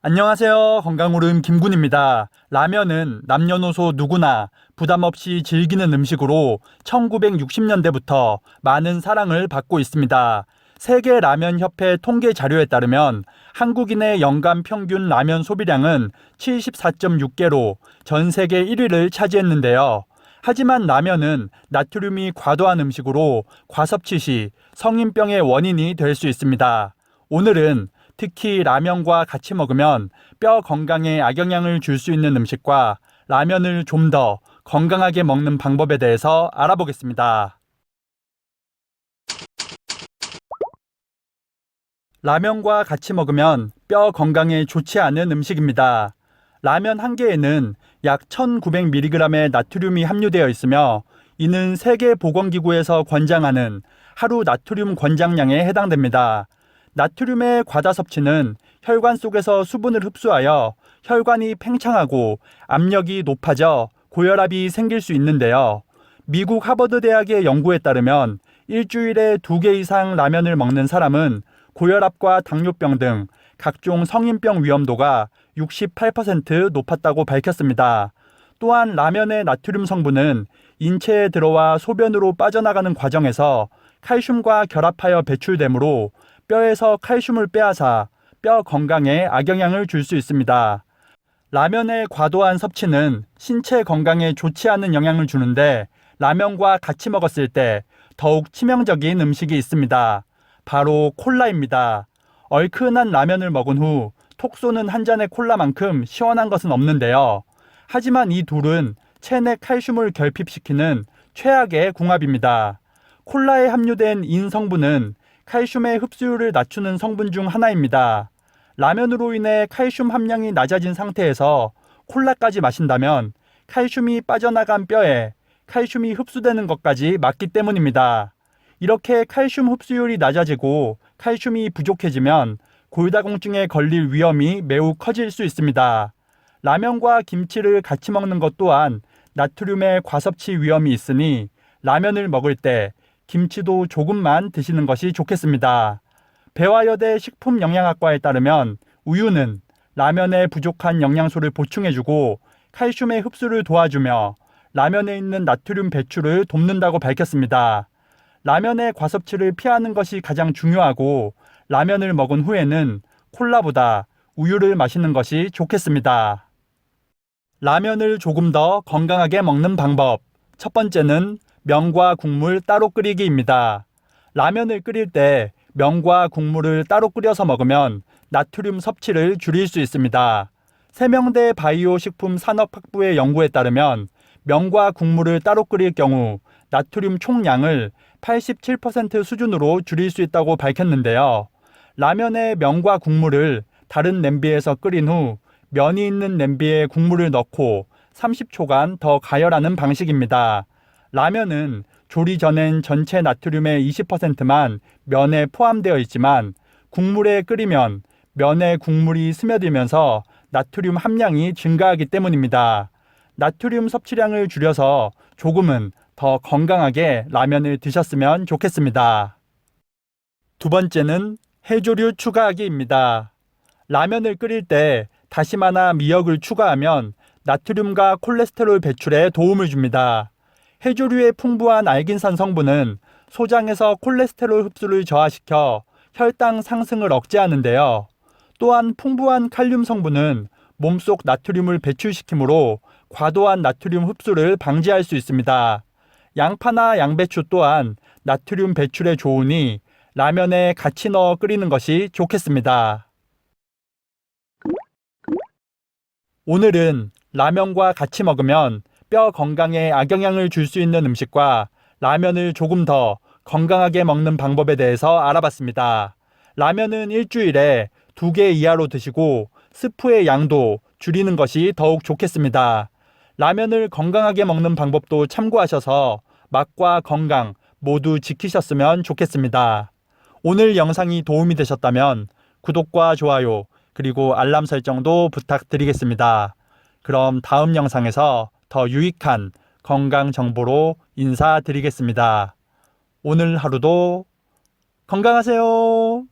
안녕하세요. 건강오름 김군입니다. 라면은 남녀노소 누구나 부담 없이 즐기는 음식으로 1960년대부터 많은 사랑을 받고 있습니다. 세계 라면 협회 통계 자료에 따르면 한국인의 연간 평균 라면 소비량은 74.6개로 전 세계 1위를 차지했는데요. 하지만 라면은 나트륨이 과도한 음식으로 과섭취 시 성인병의 원인이 될 수 있습니다. 오늘은 특히 라면과 같이 먹으면 뼈 건강에 악영향을 줄 수 있는 음식과 라면을 좀 더 건강하게 먹는 방법에 대해서 알아보겠습니다. 라면과 같이 먹으면 뼈 건강에 좋지 않은 음식입니다. 라면 한 개에는 약 1900mg의 나트륨이 함유되어 있으며 이는 세계보건기구에서 권장하는 하루 나트륨 권장량에 해당됩니다. 나트륨의 과다 섭취는 혈관 속에서 수분을 흡수하여 혈관이 팽창하고 압력이 높아져 고혈압이 생길 수 있는데요. 미국 하버드 대학의 연구에 따르면 일주일에 두 개 이상 라면을 먹는 사람은 고혈압과 당뇨병 등 각종 성인병 위험도가 68% 높았다고 밝혔습니다. 또한 라면의 나트륨 성분은 인체에 들어와 소변으로 빠져나가는 과정에서 칼슘과 결합하여 배출되므로 뼈에서 칼슘을 빼앗아 뼈 건강에 악영향을 줄 수 있습니다. 라면의 과도한 섭취는 신체 건강에 좋지 않은 영향을 주는데 라면과 같이 먹었을 때 더욱 치명적인 음식이 있습니다. 바로 콜라입니다. 얼큰한 라면을 먹은 후 톡 쏘는 한 잔의 콜라만큼 시원한 것은 없는데요. 하지만 이 둘은 체내 칼슘을 결핍시키는 최악의 궁합입니다. 콜라에 함유된 인 성분은 칼슘의 흡수율을 낮추는 성분 중 하나입니다. 라면으로 인해 칼슘 함량이 낮아진 상태에서 콜라까지 마신다면 칼슘이 빠져나간 뼈에 칼슘이 흡수되는 것까지 막기 때문입니다. 이렇게 칼슘 흡수율이 낮아지고 칼슘이 부족해지면 골다공증에 걸릴 위험이 매우 커질 수 있습니다. 라면과 김치를 같이 먹는 것 또한 나트륨의 과섭취 위험이 있으니 라면을 먹을 때 김치도 조금만 드시는 것이 좋겠습니다. 배화여대 식품영양학과에 따르면 우유는 라면에 부족한 영양소를 보충해주고 칼슘의 흡수를 도와주며 라면에 있는 나트륨 배출을 돕는다고 밝혔습니다. 라면의 과섭취를 피하는 것이 가장 중요하고 라면을 먹은 후에는 콜라보다 우유를 마시는 것이 좋겠습니다. 라면을 조금 더 건강하게 먹는 방법. 첫 번째는 면과 국물 따로 끓이기입니다. 라면을 끓일 때 면과 국물을 따로 끓여서 먹으면 나트륨 섭취를 줄일 수 있습니다. 세명대 바이오 식품 산업학부의 연구에 따르면 면과 국물을 따로 끓일 경우 나트륨 총량을 87% 수준으로 줄일 수 있다고 밝혔는데요. 라면의 면과 국물을 다른 냄비에서 끓인 후 면이 있는 냄비에 국물을 넣고 30초간 더 가열하는 방식입니다. 라면은 조리 전엔 전체 나트륨의 20%만 면에 포함되어 있지만 국물에 끓이면 면에 국물이 스며들면서 나트륨 함량이 증가하기 때문입니다. 나트륨 섭취량을 줄여서 조금은 더 건강하게 라면을 드셨으면 좋겠습니다. 두 번째는 해조류 추가하기입니다. 라면을 끓일 때 다시마나 미역을 추가하면 나트륨과 콜레스테롤 배출에 도움을 줍니다. 해조류의 풍부한 알긴산 성분은 소장에서 콜레스테롤 흡수를 저하시켜 혈당 상승을 억제하는데요. 또한 풍부한 칼륨 성분은 몸속 나트륨을 배출시키므로 과도한 나트륨 흡수를 방지할 수 있습니다. 양파나 양배추 또한 나트륨 배출에 좋으니 라면에 같이 넣어 끓이는 것이 좋겠습니다. 오늘은 라면과 같이 먹으면 뼈 건강에 악영향을 줄 수 있는 음식과 라면을 조금 더 건강하게 먹는 방법에 대해서 알아봤습니다. 라면은 일주일에 두 개 이하로 드시고 스프의 양도 줄이는 것이 더욱 좋겠습니다. 라면을 건강하게 먹는 방법도 참고하셔서 맛과 건강 모두 지키셨으면 좋겠습니다. 오늘 영상이 도움이 되셨다면 구독과 좋아요 그리고 알람 설정도 부탁드리겠습니다. 그럼 다음 영상에서 더 유익한 건강 정보로 인사드리겠습니다. 오늘 하루도 건강하세요.